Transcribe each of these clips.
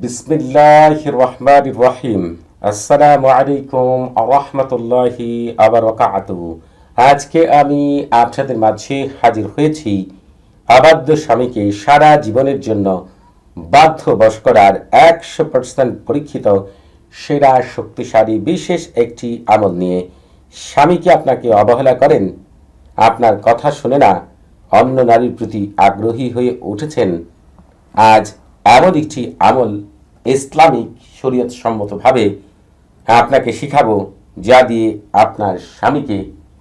বিসমিল্লাহ রহমান রহিম। আসসালামু আলাইকুম রহমতুল্লাহি আবার আজকে আমি আপনাদের মাঝে হাজির হয়েছি আবাদ্য স্বামীকে সারা জীবনের জন্য বাধ্য বশ করার একশো পার্সেন্ট পরীক্ষিত, সেরা, শক্তিশালী, বিশেষ একটি আমল নিয়ে স্বামীকে আপনাকে অবহেলা করেন। আপনার কথা শুনে না অন্য নারীর প্রতি আগ্রহী হয়ে উঠেছেন। আজ এমন একটি আমল ইসলামিক শরীয়ত সম্মতভাবে আপনাকে শিখাবো যা দিয়ে আপনার স্বামীকে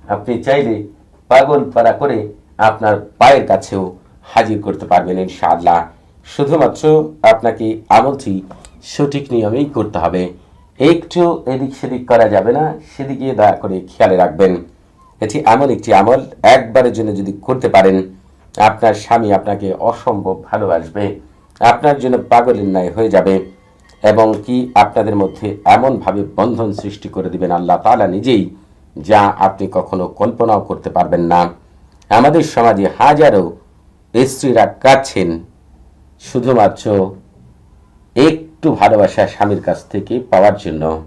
আপনি চাইলে পাগল পাড়া করে আপনার পায়ের কাছেও হাজির করতে পারবেন ইনশাআল্লাহ। শুধুমাত্র আপনাকে আমলটি সঠিক নিয়মেই করতে হবে। একটু এদিক সেদিক করা যাবে না, সেদিকে দয়া করে খেয়ালে রাখবেন। এটি এমন একটি আমল, একবারের জন্য যদি করতে পারেন, আপনার স্বামী আপনাকে অসম্ভব ভালোবাসবে। আপনার জন্য পাগলের ন্যায় হয়ে যাবে এবং কি আপনাদের মধ্যে এমনভাবে বন্ধন সৃষ্টি করে দিবেন আল্লাহ তাআলা নিজেই যা আপনি কখনো কল্পনাও করতে পারবেন না। আমাদের সমাজে হাজারো স্ত্রীরা কাছেন শুধুমাত্র একটু ভালোবাসা স্বামীর কাছ থেকে পাওয়ার জন্য।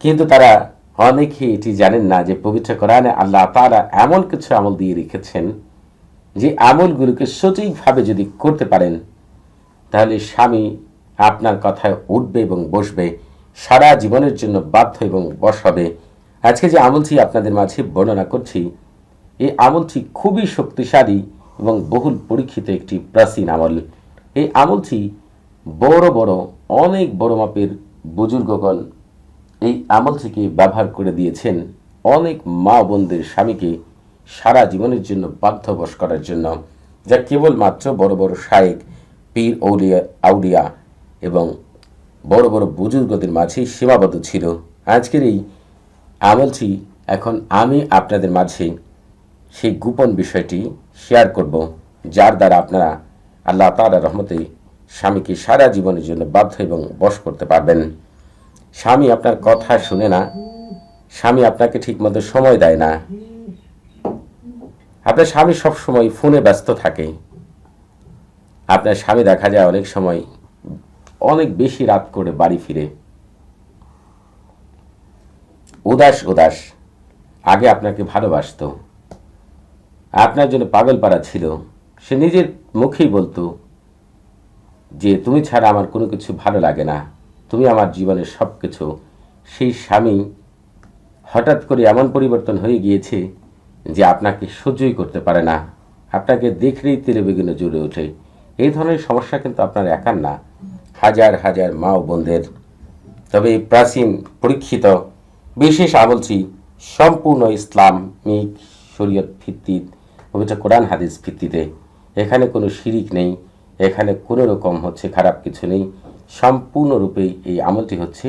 কিন্তু তারা অনেকেই এটি জানেন না যে পবিত্র কোরআনে আল্লাহ তাআলা এমন কিছু আমল দিয়ে রেখেছেন। যে আমলগুলোকে সঠিকভাবে যদি করতে পারেন, তাহলে স্বামী আপনার কথায় উঠবে এবং বসবে, সারা জীবনের জন্য বাধ্য এবং বশ হবে। আজকে যে আমলটি আপনাদের মাঝে বর্ণনা করছি, এই আমলটি খুবই শক্তিশালী এবং বহুল পরীক্ষিত একটি প্রাচীন আমল। এই আমলটি বড় বড়, অনেক বড় মাপের বুজুর্গগণ এই আমলটিকে ব্যবহার করে দিয়েছেন। অনেক মা বোনদের স্বামীকে সারা জীবনের জন্য বাধ্যবশ করার জন্য, যা কেবলমাত্র বড় বড় শায়েক, পীর ঔলিয়া আউলিয়া এবং বড় বড় বুজুর্গদের মাঝেই সীমাবদ্ধ ছিল। আজকের এই আমলটি এখন আমি আপনাদের মাঝে সেই গোপন বিষয়টি শেয়ার করব, যার দ্বারা আপনারা আল্লাহ তাআলা রহমতে স্বামীকে সারা জীবনের জন্য বাধ্য এবং বশ করতে পারবেন। স্বামী আপনার কথা শুনে না, স্বামী আপনাকে ঠিকমতো সময় দেয় না। আপনার স্বামী সবসময় ফোনে ব্যস্ত থাকে। আপনার স্বামী দেখা যায় অনেক সময় অনেক বেশি রাত করে বাড়ি ফিরে। উদাস উদাস। আগে আপনাকে ভালোবাসতো। আপনার জন্য পাগল পাড়া ছিল। সে নিজের মুখেই বলতো যে, তুমি ছাড়া আমার কোনো কিছু ভালো লাগে না। তুমি আমার জীবনের সব কিছু সেই স্বামী হঠাৎ করে এমন পরিবর্তন হয়ে গিয়েছে যে আপনাকে সহ্যই করতে পারে না। আপনাকে দেখলেই তেলে বেগুনে জ্বলে ওঠে। এই ধরনের সমস্যা কিন্তু আপনার একার না। হাজার হাজার মা ও বোনদের। তবে প্রাচীন, পরীক্ষিত, বিশেষ আমলটি সম্পূর্ণ ইসলামিক শরীয়ত ভিত্তিক পবিত্র কোরআন হাদিস ভিত্তিতে। এখানে কোনো শিরিক নেই। এখানে কোনো রকম হচ্ছে খারাপ কিছু নেই। সম্পূর্ণরূপেই এই আমলটি হচ্ছে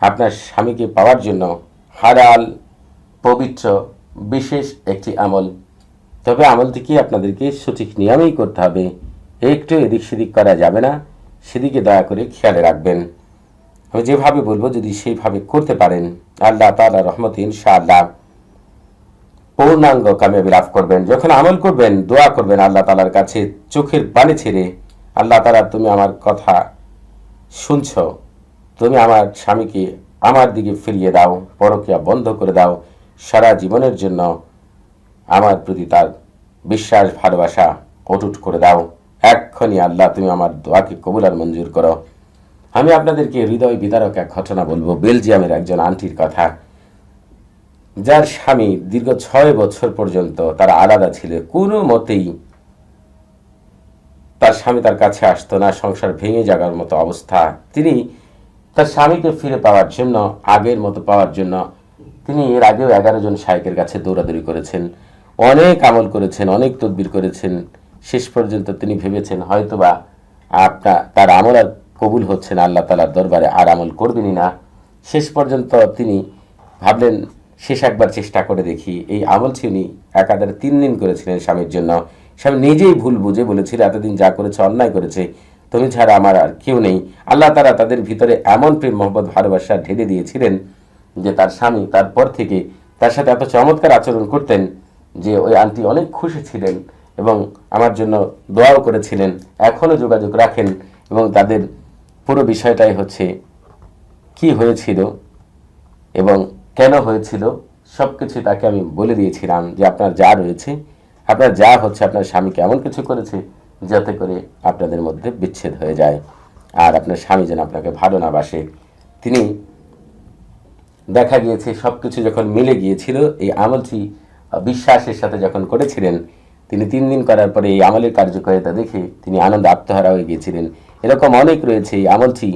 আপনার স্বামীকে পাওয়ার জন্য হারাল পবিত্র বিশেষ একটি আমল। তবে আমলটিকে আপনাদেরকে সঠিক নিয়মেই করতে হবে? একটু এদিক সেদিক করা যাবে না। সেদিকে দয়া করে খেয়ালে রাখবেন। আমি যেভাবে বলব, যদি সেইভাবে করতে পারেন, আল্লাহ তালা রহমত ইনশাআল্লাহ পূর্ণাঙ্গ কামিয়াবি লাভ করবেন। যখন আমল করবেন, দোয়া করবেন আল্লাহ তালার কাছে, চোখের পানি ছেড়ে, আল্লাহ তালা তুমি আমার কথা শুনছ। তুমি আমার স্বামীকে আমার দিকে ফিরিয়ে দাও, পরকিয়া বন্ধ করে দাও। সারা জীবনের জন্য আমার প্রতি তার বিশ্বাস, ভালোবাসা অটুট করে দাও। এক্ষণি আল্লাহ, তুমি আমার দোয়াকে কবুল আর মঞ্জুর করো। আমি আপনাদেরকে হৃদয় বিদারক এক ঘটনা বলব। বেলজিয়ামের একজন আন্টির কথা। যার স্বামী দীর্ঘ ছয় বছর পর্যন্ত তারা আলাদা ছিল। কোনো মতেই তার স্বামী তার কাছে আসতো না। সংসার ভেঙে যাওয়ার মতো অবস্থা। তিনি তার স্বামীকে ফিরে পাওয়ার জন্য, আগের মতো পাওয়ার জন্য তিনি এর আগেও এগারো জন শায়কের কাছে দৌড়াদৌড়ি করেছেন, অনেক আমল করেছেন, অনেক তদবির করেছেন। শেষ পর্যন্ত তিনি ভেবেছেন, হয়তোবা আপনার তার আমল আর কবুল হচ্ছে না, আল্লাহ তালার দরবারে আর আমল করবেনই না। শেষ পর্যন্ত তিনি ভাবলেন, শেষ একবার চেষ্টা করে দেখি। এই আমল উনি একাধারে তিন দিন করেছিলেন স্বামীর জন্য। স্বামী নিজেই ভুল বুঝে বলেছিল, এতদিন যা করেছে অন্যায় করেছে, তুমি ছাড়া আমার আর কেউ নেই। আল্লাহ তারা তাদের ভিতরে এমন প্রেম মোহাম্মদ ভালোবাসা ঢেলে দিয়েছিলেন যে তার স্বামী তারপর থেকে তার সাথে এত চমৎকার আচরণ করতেন যে ওই আন্টি অনেক খুশি ছিলেন এবং আমার জন্য দোয়াও করেছিলেন। এখনও যোগাযোগ রাখেন এবং তাদের পুরো বিষয়টাই হচ্ছে কি হয়েছিল এবং কেন হয়েছিল সব কিছু তাকে আমি বলে দিয়েছিলাম যে আপনার যা রয়েছে, আপনার যা হচ্ছে, আপনার স্বামীকে এমন কিছু করেছে যাতে করে আপনাদের মধ্যে বিচ্ছেদ হয়ে যায়। আর আপনার স্বামী যেন আপনাকে ভালো না বাসে। তিনি দেখা গিয়েছে সব কিছু যখন মিলে গিয়েছিল, এই আমলটি বিশ্বাসের সাথে যখন করেছিলেন, তিনি তিন দিন করার পরে এই আমলের কার্যকারিতা দেখে তিনি আনন্দ আত্মহারা হয়ে গিয়েছিলেন। এরকম অনেক রয়েছে এই আমলটি।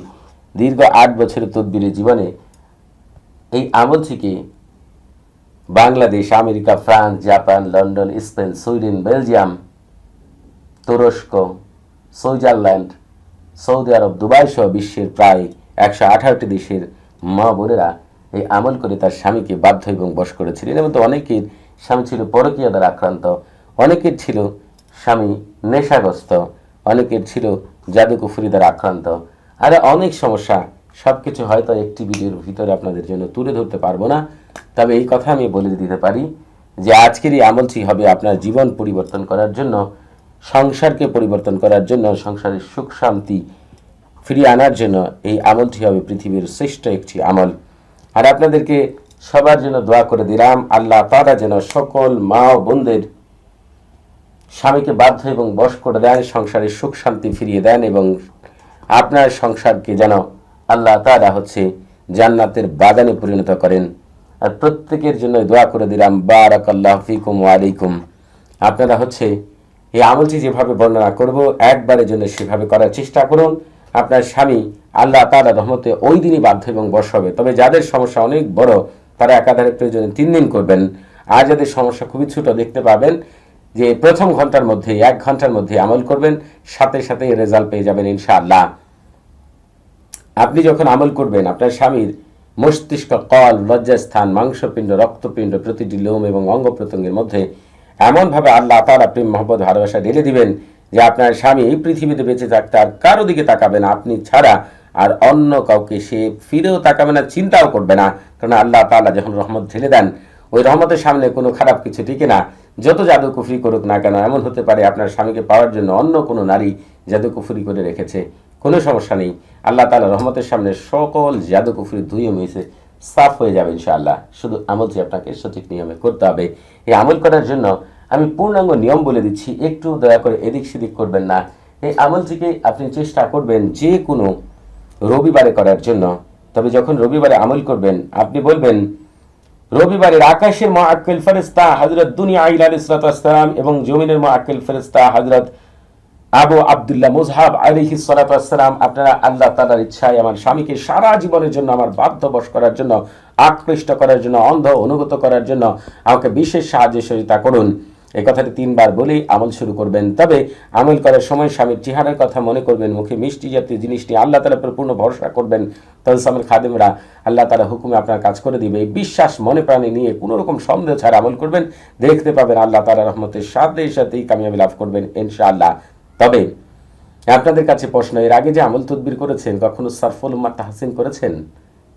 দীর্ঘ আট বছরের তদ্বিরের জীবনে এই আমলটিকে Bangladesh, America, France, Japan, London, Spain, Sweden, Belgium, তুরস্ক, সুইজারল্যান্ড, সৌদি আরব দুবাই সহ বিশ্বের প্রায় একশো আঠারোটি দেশের মা বোনেরা এই আমল করে তার স্বামীকে বাধ্য এবং বশ করেছিলেন এর মধ্যে অনেকের স্বামী ছিল পরকীয়া দ্বারা আক্রান্ত, অনেকের ছিল স্বামী নেশাগ্রস্ত, অনেকের ছিল জাদুকুফুরি দ্বারা আক্রান্ত। আর অনেক সমস্যা সব কিছু হয়তো একটি ভিডিওর ভিতরে আপনাদের জন্য তুলে ধরতে পারব না। তবে এই কথা আমি বলে দিতে পারি যে আজকের এই আমলটি হবে আপনার জীবন পরিবর্তন করার জন্য, সংসারকে পরিবর্তন করার জন্য, সংসারের সুখ শান্তি ফিরিয়ে আনার জন্য। এই আমলটি হবে পৃথিবীর শ্রেষ্ঠ একটি আমল। আর আপনাদেরকে সবার জন্য দোয়া করে দিলাম, আল্লাহ তারা যেন সকল মা ও বোনদের স্বামীকে বাধ্য এবং বশ করে দেন, সংসারে সুখ শান্তি ফিরিয়ে দেন এবং আপনার সংসারকে যেন আল্লাহ তারা হচ্ছে জান্নাতের বাগানে পরিণত করেন। আর প্রত্যেকের জন্য দোয়া করে দিলাম বারাক আল্লাহ ফিকুম আলাইকুম। আপনারা হচ্ছে এই আমলটি যেভাবে বর্ণনা করব, একবারের জন্য সেভাবে করার চেষ্টা করুন। আপনার স্বামী আল্লাহ তালা রহমতে ওই দিনই বাধ্য এবং বশ হবে। তবে যাদের সমস্যা অনেক বড়, তারা একাধারে প্রয়োজনে তিন দিন করবেন। আর যাদের সমস্যা খুবই ছোট, দেখতে পাবেন যে প্রথম ঘণ্টার মধ্যে, এক ঘণ্টার মধ্যে আমল করবেন, সাথে সাথে রেজাল্ট পেয়ে যাবেন ইনশাআল্লাহ। আপনি যখন আমল করবেন, আপনার স্বামীর মস্তিষ্ক, কল, লজ্জাস্থান, মাংসপিণ্ড, রক্তপিণ্ড প্রতিটি লোম এবং অঙ্গ প্রত্যঙ্গের মধ্যে এমনভাবে আল্লাহ তারা প্রেম, মহব্বত, ভালোবাসা ঢেলে দিবেন যে আপনার স্বামী এই পৃথিবীতে বেঁচে থাকতে আর কারও দিকে তাকাবেন আপনি ছাড়া আর অন্য কাউকে সে ফিরেও তাকাবে না, চিন্তাও করবে না। কারণ আল্লাহ তাআলা যখন রহমত ঢেলে দেন, ওই রহমতের সামনে কোনো খারাপ কিছু টিকে না। যত জাদু কুফরি করুক না কেন, এমন হতে পারে আপনার স্বামীকে পাওয়ার জন্য অন্য কোনো নারী জাদু কুফরি করে রেখেছে। কোনো সমস্যা নেই। আল্লাহ তাআলা রহমতের সামনে সকল জাদু কুফরি ধুয়ে মিশে সাফ হয়ে যাবে ইনশাআল্লাহ। শুধু আমলটি আপনাকে সঠিক নিয়মে করতে হবে, এই আমল করার জন্য আমি পূর্ণাঙ্গ নিয়ম বলে দিচ্ছি। একটু দয়া করে এদিক সেদিক করবেন না। এই আমলটিকে আপনি চেষ্টা করবেন যে কোনো রবিবারে করার জন্য। তবে যখন রবিবারে আমল করবেন, আপনি বলবেন, রবিবারের আকাশের মা আক্কেল ফেরেস্তা হজরত দুনিয়া আইল ইসলাতাম এবং জমিনের মা আক্কেল ফেরেস্তা হজরত আবু আবদুল্লাহ মুজহাব আলিহি সালাতাম আপনারা আল্লাহ তালার ইচ্ছায় আমার স্বামীকে সারা জীবনের জন্য, আমার বাধ্যবশ করার জন্য, আকৃষ্ট করার জন্য, অন্ধ অনুগত করার জন্য, আমাকে বিশেষ সাহায্য সহযোগিতা করুন। এই কথাটি তিনবার বলেই আমল শুরু করবেন। তবে আমল করার সময় স্বামীর চেহারার কথা মনে করবেন, মুখে মিষ্টি জাতীয় জিনিসটি আল্লাহ তালা পূর্ণ ভরসা করবেন। তলসামের খাদেমরা আল্লাহ তালা হুকুমে আপনার কাজ করে দিবে। এই বিশ্বাস মনে প্রাণে নিয়ে কোনো রকম সন্দেহ ছাড়া আমল করবেন। দেখতে পাবেন আল্লাহ তালা রহমতের সাথে সাথেই কামিয়াবি লাভ করবেন ইনশাআল্লাহ। তবে আপনাদের কাছে প্রশ্ন, এর আগে যে আমল তদবির করেছেন, কখনো সরফুল উম্মার তাহসিন করেছেন?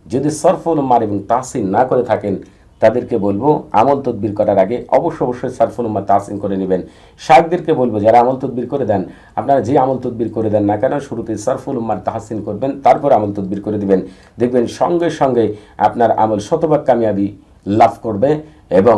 যদি সরফুল উম্মার এবং তাহসিন না করে থাকেন তাদেরকে বলব, আমল তদবির করার আগে অবশ্য অবশ্যই সারফুল উম্মার তাহসিন করে নেবেন। শাকদেরকে বলব, যারা আমল তদবির করে দেন, আপনারা যে আমল তদবির করে দেন না কেন শুরুতে সারফুল উম্মার তাহসিন করবেন, তারপর আমল তদবির করে দিবেন। দেখবেন সঙ্গে সঙ্গে আপনার আমল শতভাগ কামিয়াবি লাভ করবে এবং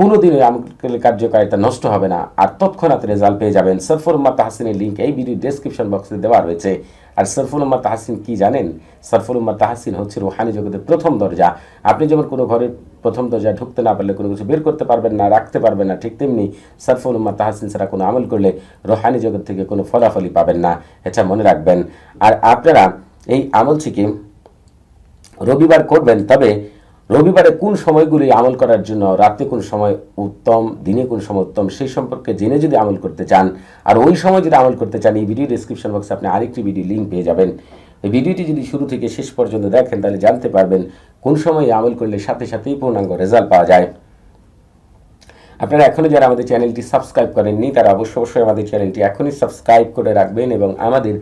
কোনোদিনই আমলের কার্যকারিতা নষ্ট হবে না। আর তৎক্ষণাৎ রেজাল্ট পেয়ে যাবেন। সরফুল উম্মা তাহসিনের লিঙ্ক এই ভিডিও ডেসক্রিপশন বক্সে দেওয়া রয়েছে। আর সরফুল উম্মা তাহসিন কি জানেন? সরফুল উম্মা তাহসিন হচ্ছে রুহানি জগতের প্রথম দরজা। আপনি যেমন কোনো ঘরের প্রথম দরজায় ঢুকতে না পারলে কোনো কিছু বের করতে পারবেন না, রাখতে পারবেন না। ঠিক তেমনি সরফুল উম্মা তাহসিন ছাড়া কোনো আমল করলে রোহানি জগৎ থেকে কোনো ফলাফলই পাবেন না, এটা মনে রাখবেন। আর আপনারা এই আমলটিকে রবিবার করবেন, তবে রবিবারে কোন সময়গুলি আমল করার জন্য, রাতে কোন সময় উত্তম, দিনে কোন সময় উত্তম, সেই সম্পর্কে জেনে যদি আমল করতে চান, আর ওই সময় যদি আমল করতে চান, এই ভিডিও ডিসক্রিপশন বক্সে আপনি আরেকটি ভিডিও লিঙ্ক পেয়ে যাবেন। এই ভিডিওটি যদি শুরু থেকে শেষ পর্যন্ত দেখেন, তাহলে জানতে পারবেন কোন সময় আমল করলে সাথে সাথেই পূর্ণাঙ্গ রেজাল্ট পাওয়া যায়। আপনারা এখনও যারা আমাদের চ্যানেলটি সাবস্ক্রাইব করেননি, তারা অবশ্যই অবশ্যই আমাদের চ্যানেলটি এখনই সাবস্ক্রাইব করে রাখবেন এবং আমাদের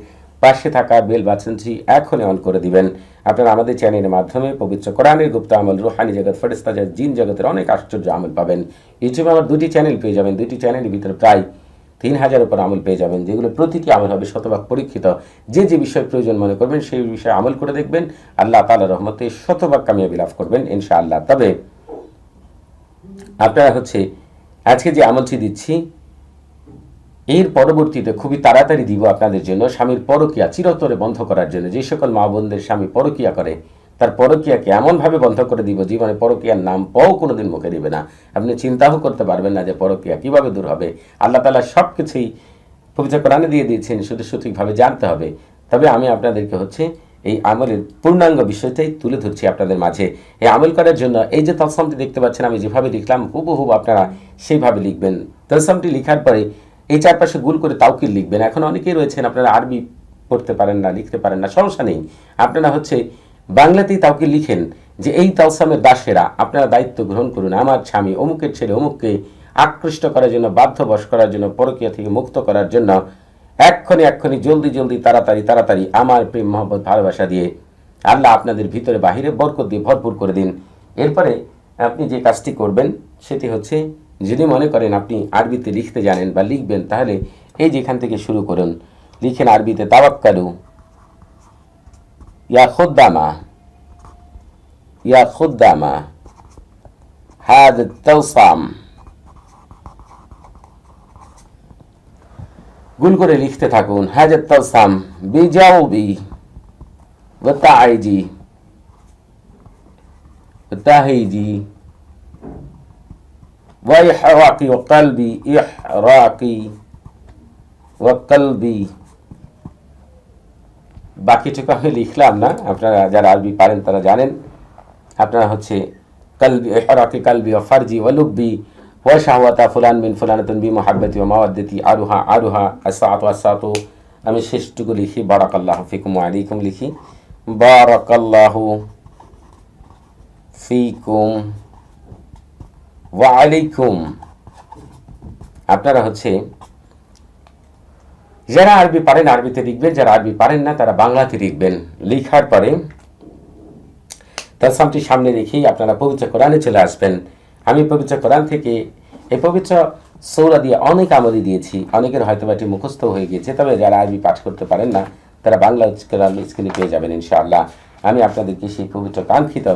পাশে থাকা বেল বাটনটি এখনই অন করে দিবেন। আপনারা আমাদের চ্যানেলের মাধ্যমে পবিত্র কোরআনের গুপ্ত আমল, রুহানি জগৎ ফেরেস্তাজার জিন জগতের অনেক আশ্চর্য আমল পাবেন। ইউটিউবে আমার দুটি চ্যানেল পেয়ে যাবেন। দুটি চ্যানেলের ভিতরে প্রায় তিন হাজার উপর আমল পেয়ে যাবেন, যেগুলো প্রতিটি আমল হবে শতভাগ পরীক্ষিত। যে যে বিষয় প্রয়োজন মনে করবেন, সেই বিষয়ে আমল করে দেখবেন। আল্লাহ তালা রহমতে শতভাগ কামিয়াবি লাভ করবেন, ইনশাআল্লাহ। তবে আপনারা হচ্ছে আজকে যে আমলটি দিচ্ছি, এর পরবর্তীতে খুবই তাড়াতাড়ি দিব আপনাদের জন্য। স্বামীর পরকিয়া চিরতরে বন্ধ করার জন্য। যে সকল মা বোনদের স্বামী পরকিয়া করে তার পরকিয়াকে এমনভাবে বন্ধ করে দিব, জীবনে পরকিয়ার নাম পাও কোনোদিন মুখে দিবে না। আপনি চিন্তাও করতে পারবেন না যে পরকিয়া কীভাবে দূর হবে। আল্লাহ তালা সব কিছুই পবিত্র কোরআনে দিয়ে দিয়েছেন, শুধু সঠিকভাবে জানতে হবে। তবে আমি আপনাদেরকে হচ্ছে এই আমলের পূর্ণাঙ্গ বিষয়টাই তুলে ধরছি আপনাদের মাঝে। এই আমল করার জন্য এই যে তলসামটি দেখতে পাচ্ছেন, আমি যেভাবে লিখলাম হুবহুব আপনারা সেইভাবে লিখবেন। তলসামটি লিখার পরে এই চারপাশে গুল করে তাউকিল লিখবেন। এখন অনেকেই রয়েছেন, আপনারা আরবি পড়তে পারেন না, লিখতে পারেন না, সমস্যা নেই। আপনারা হচ্ছে বাংলাতেই তাউকিল লিখেন যে, এই তালসামের দাসেরা আপনারা দায়িত্ব গ্রহণ করুন। আমার স্বামী অমুকের ছেলে অমুককে আকৃষ্ট করার জন্য, বাধ্যবশ করার জন্য, পরকীয়া থেকে মুক্ত করার জন্য এক্ষণে এক্ষণে জলদি জলদি, তাড়াতাড়ি তাড়াতাড়ি আমার প্রেম, মহব্বত, ভালোবাসা দিয়ে আল্লাহ আপনাদের ভিতরে বাহিরে বরকত দিয়ে ভরপুর করে দিন। এরপরে আপনি যে কাজটি করবেন, সেটি হচ্ছে যদি মনে করেন আপনি আরবিতে লিখতে জানেন বা লিখবেন, তাহলে এই যেখান থেকে শুরু করুন। লিখেন, আরবিতে তাওয়াক্কালু। ইয়া খুদ্দামা ইয়া খুদ্দামা هذا التوصام গুল করে লিখতে থাকুন হাজার তলসাম বিজাউবি وتعيجي وتهيجي وإحراقي وقلبي إحراقي وقلبي বাকিটুকু আমি লিখলাম না। আপনারা যারা আরবি পারেন, তারা জানেন। আপনারা হচ্ছে কালবি, ইহরাকি কালবি ও ফারজি ও লুব্বি ও শাহওয়াতা ফুলান মিন ফুলানাতুন বি মুহাব্বতি ও মাওয়াদ্দতি আরুহা আরুহা আসাতু আসাতু আমি শেষটুকু লিখি। বারাকাল্লাহ ফিকুম আলাইকুম লিখি। বারাকাল্লাহু ফিকুম ওয়া আলাইকুম। আপনারা হচ্ছে যারা আরবি পারেন, আরবিতে লিখবেন, যারা আরবি পারেন না, তারা বাংলাতে লিখবেন। লিখার পরে তাসামটি সামনে রেখেই আপনারা পবিত্র কোরআনে চলে আসবেন। আমি পবিত্র কোরআন থেকে এই পবিত্র সৌরা দিয়ে অনেক আমলি দিয়েছি। অনেকের হয়তো এটি মুখস্থ হয়ে গিয়েছে, তবে যারা আরবি পাঠ করতে পারেন না, তারা বাংলা স্ক্রিনে পেয়ে যাবেন ইনশাআল্লাহ। আমি আপনাদেরকে সেই পবিত্র কাঙ্ক্ষিত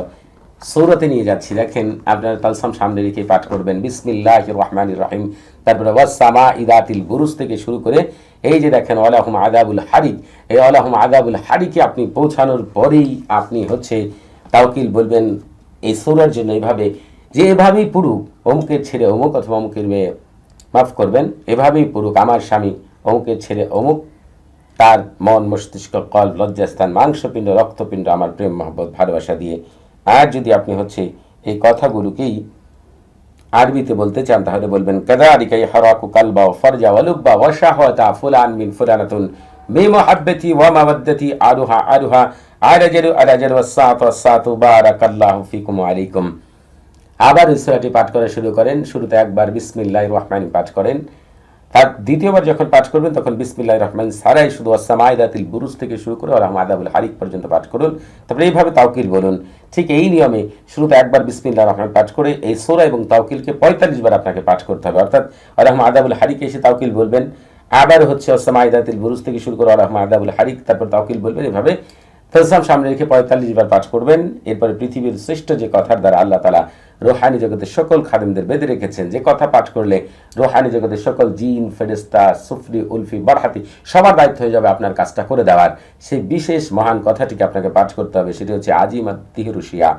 সৌরতে নিয়ে যাচ্ছি। দেখেন আপনার তালসাম সামনে রেখে পাঠ করবেন। বিসমিল্লাহ রহমান রহিম। তারপরে ওয়াসামা ইদাতিল বুরুজ থেকে শুরু করে এই যে দেখেন আলাহম আদাবুল হারিক। এই আলাহম আদাবুল হারিকে আপনি পৌঁছানোর পরেই আপনি হচ্ছে তাওকিল বলবেন। এই সৌরার জন্য এইভাবে যে এভাবেই পুরুক অমুকের ছেড়ে অমুক অথবা অমুকের মেয়ে মাফ করবেন। এভাবেই পুরুক আমার স্বামী অমুকের ছেড়ে অমুক, তার মন মস্তিষ্ক, কল, লজ্জাস্থান, মাংসপিণ্ড, রক্তপিণ্ড, আমার প্রেম, মহব্বত, ভালোবাসা দিয়ে আর যদি আপনি হচ্ছে এই কথাগুলোকেই আরবিতে বলতে চান, তাহলে বলবেন কাদারিকাই হরাকু কালবা ফরজা ওয়ালুব্বা ফুলান মিন ফুলানাতুন বিমুহাব্বতি ওয়া মাওয়াদ্দাতি আরুহা আরুহা আরাজারু আরাজারু ফিকুম আবার এই সূরাটি পাঠ করা শুরু করেন। শুরুতে একবার বিসমিল্লাহির রহমান পাঠ করেন। তার দ্বিতীয়বার যখন পাঠ করবেন, তখন বিসমিল্লাহ রহমান সারাই শুধু আসামায়দাতিল বুরুজ থেকে শুরু করে আলহাম আদাবুল হারিক পর্যন্ত পাঠ করুন। তারপরে এইভাবে তাওকিল বলুন। ঠিক এই নিয়মে শুরুতে একবার বিসমিল্লাহ রহমান পাঠ করে এই সোরা এবং তাওকিলকে পঁয়তাল্লিশ বার আপনাকে পাঠ করতে হবে। অর্থাৎ আলহাম আদাবুল হারিকে এসে তাওকিল বলবেন। আবার হচ্ছে আসামায়দাতিল বুরুজ থেকে শুরু করে আলহাম আদাবুল হারিক তারপর তাওকিল বলবেন। এভাবে তলসাম সামনে রেখে পঁয়তাল্লিশ বার পাঠ করবেন। এরপরে পৃথিবীর শ্রেষ্ঠ যে কথার দ্বারা আল্লাহ তালা রোহানি জগতের সকল খাদেমদের বেঁধে রেখেছেন। যে কথা পাঠ করলে রোহানি জগতের সকল জিন ফেরেস্তা সুফরি, উলফি, বারহাতি সবার দায়িত্ব হয়ে যাবে আপনার কাজটা করে দেওয়ার। সেই বিশেষ মহান কথাটিকে আপনাকে পাঠ করতে হবে, সেটি হচ্ছে আজিমা তিহরুশিয়া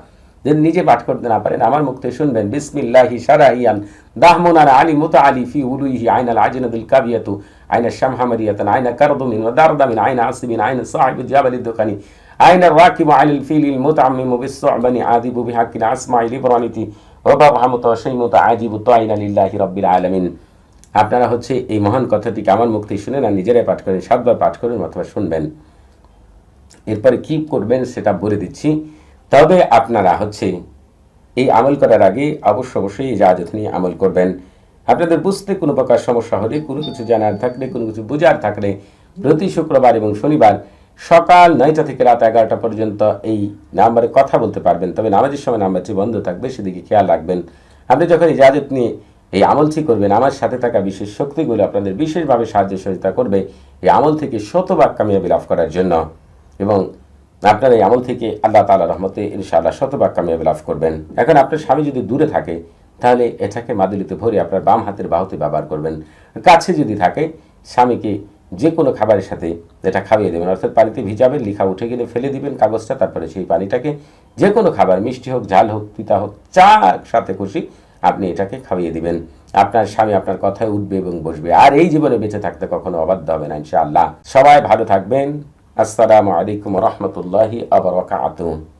যদি নিজে পাঠ করতে না পারেন, আমার মুক্তি শুনবেন, বিসমিল্লাহি সারাইয়ান দাহমুনার আলী মুতা আলী ফি উলুইহি আইনাল আজিনাদুল কাবিয়াতু, আইনা শামহামারিয়াতান আইনা কারদুমিন ওয়া দারদামিন, আইনা আসিবিন আইনা সাহিবুল জাবালিদ দোকানি। أين الراكب على الفيل المتعمم بالصعبن عاذب بحق الأسماء لبرانتي وبابها متوشي متعاجب طائنا لله رب العالمين আপনারা হচ্ছে এই মহান কথাটিকে আমার মুক্তি শুনেন আর নিজেরাই পাঠ করেন সাতবার পাঠ করুন অথবা শুনবেন এরপরে কি করবেন সেটা বলে দিচ্ছি তবে আপনারা হচ্ছে এই আমল করার আগে অবশ্য অবশ্যই ইজাজত নিয়ে আমল করবেন আপনাদের বুঝতে কোনো প্রকার সমস্যা হলে কোনো কিছু জানার থাকলে কোনো কিছু বোঝার থাকলে প্রতি শুক্রবার এবং শনিবার সকাল নয়টা থেকে রাত এগারোটা পর্যন্ত এই নাম্বারে কথা বলতে পারবেন। তবে নামাজের সময় নাম্বারটি বন্ধ থাকবে, সেদিকে খেয়াল রাখবেন। আপনি যখন ইজাজত নিয়ে এই আমলটি করবেন, আমার সাথে থাকা বিশেষ শক্তিগুলো আপনাদের বিশেষভাবে সাহায্য সহযোগিতা করবে এই আমল থেকে শতভাগ কামিয়াবি লাভ করার জন্য। এবং আপনার এই আমল থেকে আল্লাহ তালা রহমতে ইনশাআল্লাহ শতভাগ কামিয়াবি লাভ করবেন। এখন আপনার স্বামী যদি দূরে থাকে, তাহলে এটাকে মাদুলিতে ভরে আপনার বাম হাতের বাহুতে ব্যবহার করবেন। কাছে যদি থাকে, স্বামীকে যে কোনো খাবারের সাথে যেটা খাইয়ে দেবেন। অর্থাৎ পানিতে ভিজাবেন লিখা উঠে গেলে ফেলে দিবেন কাগজটা, তারপরে সেই পানিটাকে যে কোনো খাবার, মিষ্টি হোক, ঝাল হোক পিতা হোক চা সাথে খুশি আপনি এটাকে খাইয়ে দিবেন। আপনার স্বামী আপনার কথায় উঠবে এবং বসবে। আর এই জীবনে বেঁচে থাকতে কখনো অবাধ্য হবে না, ইনশাআল্লাহ। সবাই ভালো থাকবেন। আসসালামু আলাইকুম রহমতুল্লাহি আবরকাতুহ